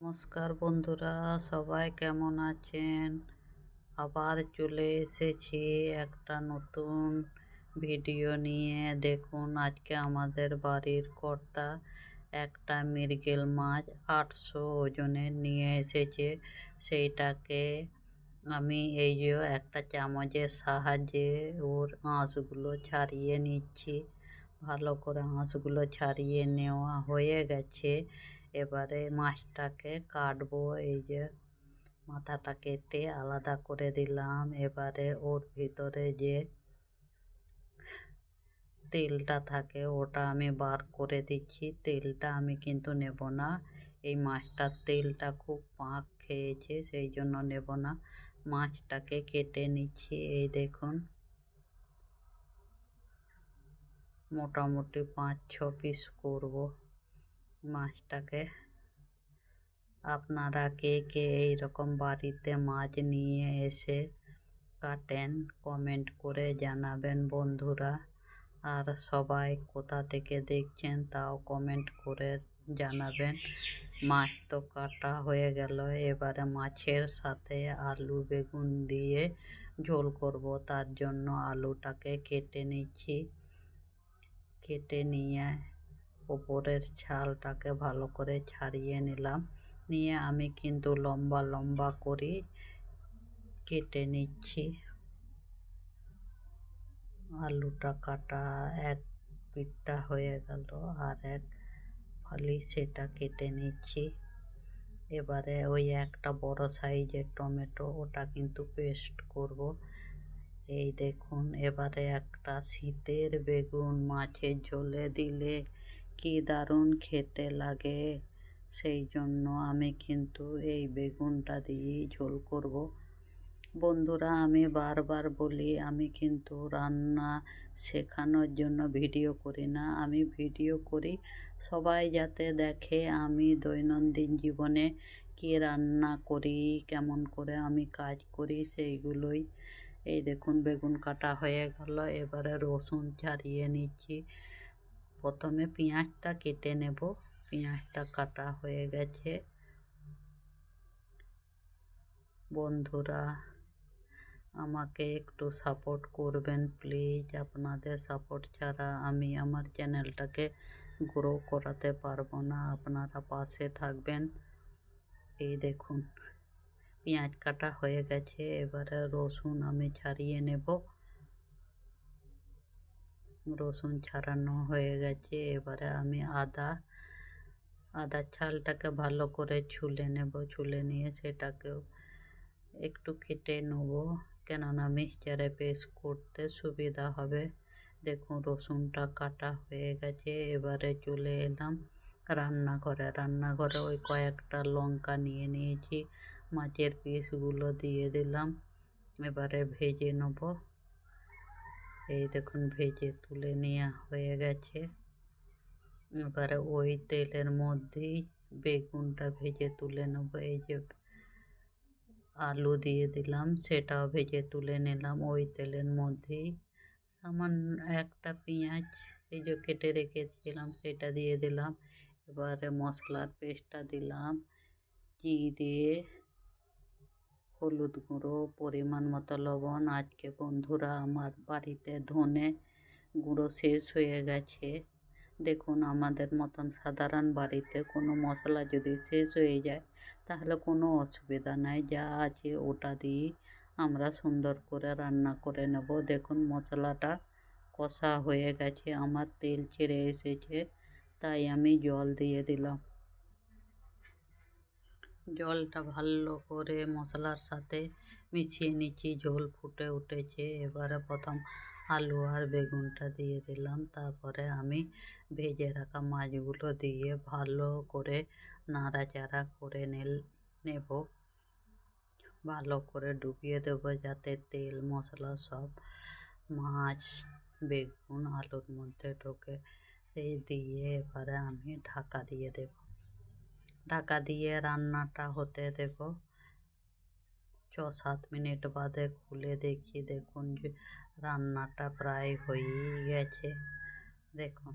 নমস্কার বন্ধুরা, সবাই কেমন আছেন? আবার চলে এসেছি একটা নতুন ভিডিও নিয়ে। দেখুন, আজকে আমাদের বাড়ির কর্তা একটা মৃগেল মাছ আটশো ওজনের নিয়ে এসেছে। সেইটাকে আমি এই যে একটা চামচের সাহায্যে ওর আঁশগুলো ছাড়িয়ে নিচ্ছি। ভালো করে আঁশগুলো ছাড়িয়ে নেওয়া হয়ে গেছে। এবারে মাছটাকে কাটবো, এই যে মাথাটা কেটে আলাদা করে দিলাম। এবারে ওর ভিতরে যে তেলটা থাকে ওটা আমি বার করে দিচ্ছি। তেলটা আমি কিন্তু নেব না। এই মাছটার তেলটা খুব পাক খেয়েছে, সেই জন্য নেব না। মাছটাকে কেটে নিচ্ছি, এই দেখুন। মোটামুটি পাঁচ ছ পিস করব। মাছটাকে। আপনারা কে কে এইরকম বাড়িতে মাছ নিয়ে এসে কাটেন, কমেন্ট করে জানাবেন বন্ধুরা। আর সবাই কোথা থেকে দেখছেন তাও কমেন্ট করে জানাবেন। মাছ তো কাটা হয়ে গেল, এবারে মাছের সাথে আলু বেগুন দিয়ে ঝোল করব, তার জন্য আলুটাকে কেটে নিচ্ছি। কেটে নিয়ে ওপরের ছালটাকে ভালো করে ছাড়িয়ে নিলাম। নিয়ে আমি কিন্তু লম্বা লম্বা করে কেটে নিচ্ছি। আলুটা কাটা এক পিঠটা হয়ে গেল আর এক ফালি সেটা কেটে নিচ্ছি। এবারে ওই একটা বড় সাইজের টমেটো ওটা কিন্তু পেস্ট করব। এই দেখুন, এবারে একটা শীতের বেগুন মাছের ঝোলে দিলে কি দারুণ খেতে লাগে। সেই জন্য আমি কিন্তু এই বেগুনটা দিয়েই ঝোল করব। বন্ধুরা, আমি বারবার বলি, আমি কিন্তু রান্না শেখানোর জন্য ভিডিও করি না। আমি ভিডিও করি সবাই যাতে দেখে আমি দৈনন্দিন জীবনে কী রান্না করি, কেমন করে আমি কাজ করি, সেইগুলোই। এই দেখুন, বেগুন কাটা হয়ে গেল। এবারে রসুন ছাড়িয়ে নিচ্ছি। প্রথমে পেঁয়াজটা কেটে নেব। পেঁয়াজটা কাটা হয়ে গেছে। বন্ধুরা, আমাকে একটু সাপোর্ট করবেন প্লিজ আপনাদের সাপোর্ট ছাড়া আমি আমার চ্যানেলটাকে গ্রো করাতে পারব না। আপনারা পাশে থাকবেন। এই দেখুন, পেঁয়াজ কাটা হয়ে গেছে। এবারে রসুন আমি ছাড়িয়ে নেব। রসুন ছাড়ানো হয়ে গেছে। এবারে আমি আদা আদার ছালটাকে ভালো করে ছুলে নেব। ছুলে নিয়ে সেটাকেও একটু কেটে নেব। কেননা মিক্সচারে পেস্ট করতে সুবিধা হবে। দেখুন রসুনটা কাটা হয়ে গেছে। এবারে চলে এলাম রান্নাঘরে। রান্নাঘরে ওই কয়েকটা লঙ্কা নিয়ে নিয়েছি। মাছের পিসগুলো দিয়ে দিলাম। এবারে ভেজে নেব। এই দেখুন, ভেজে তুলে নেওয়া হয়ে গেছে। এবারে ওই তেলের মধ্যেই বেগুনটা ভেজে তুলে নেব। এই যে আলু দিয়ে দিলাম, সেটাও ভেজে তুলে নিলাম ওই তেলের মধ্যেই। সামান্য একটা পেঁয়াজ এই যে কেটে রেখেছিলাম, সেটা দিয়ে দিলাম। এবারে মশলার পেস্টটা দিলাম জিরে হলুদ গুঁড়ো, পরিমাণ মতো লবণ। আজকে বন্ধুরা আমার বাড়িতে ধনে গুঁড়ো শেষ হয়ে গেছে। দেখুন, আমাদের মতন সাধারণ বাড়িতে কোনো মশলা যদি শেষ হয়ে যায়, তাহলে কোনো অসুবিধা নাই। যা আছে ওটা দিয়ে আমরা সুন্দর করে রান্না করে নেব। দেখুন, মশলাটা কষা হয়ে গেছে। আমার তেল ছেড়ে এসেছে, তাই আমি জল দিয়ে দিলাম। জলটা ভালো করে মশলার সাথে মিশিয়ে নিচ্ছি। ঝোল ফুটে উঠেছে। এবারে প্রথম আলু আর বেগুনটা দিয়ে দিলাম। তারপরে আমি ভেজে রাখা মাছগুলো দিয়ে ভালো করে নাড়াচাড়া করে নেব। ভালো করে ডুবিয়ে দেব যাতে তেল, মশলা সব মাছ, বেগুন, আলুর মধ্যে ঢোকে। সেই দিয়ে এবারে আমি ঢাকা দিয়ে দেব। ঢাকা দিয়ে রান্নাটা হতে দেখো ছ সাত মিনিট বাদে খুলে দেখি, দেখুন যে রান্নাটা প্রায় হয়ে গেছে। দেখুন।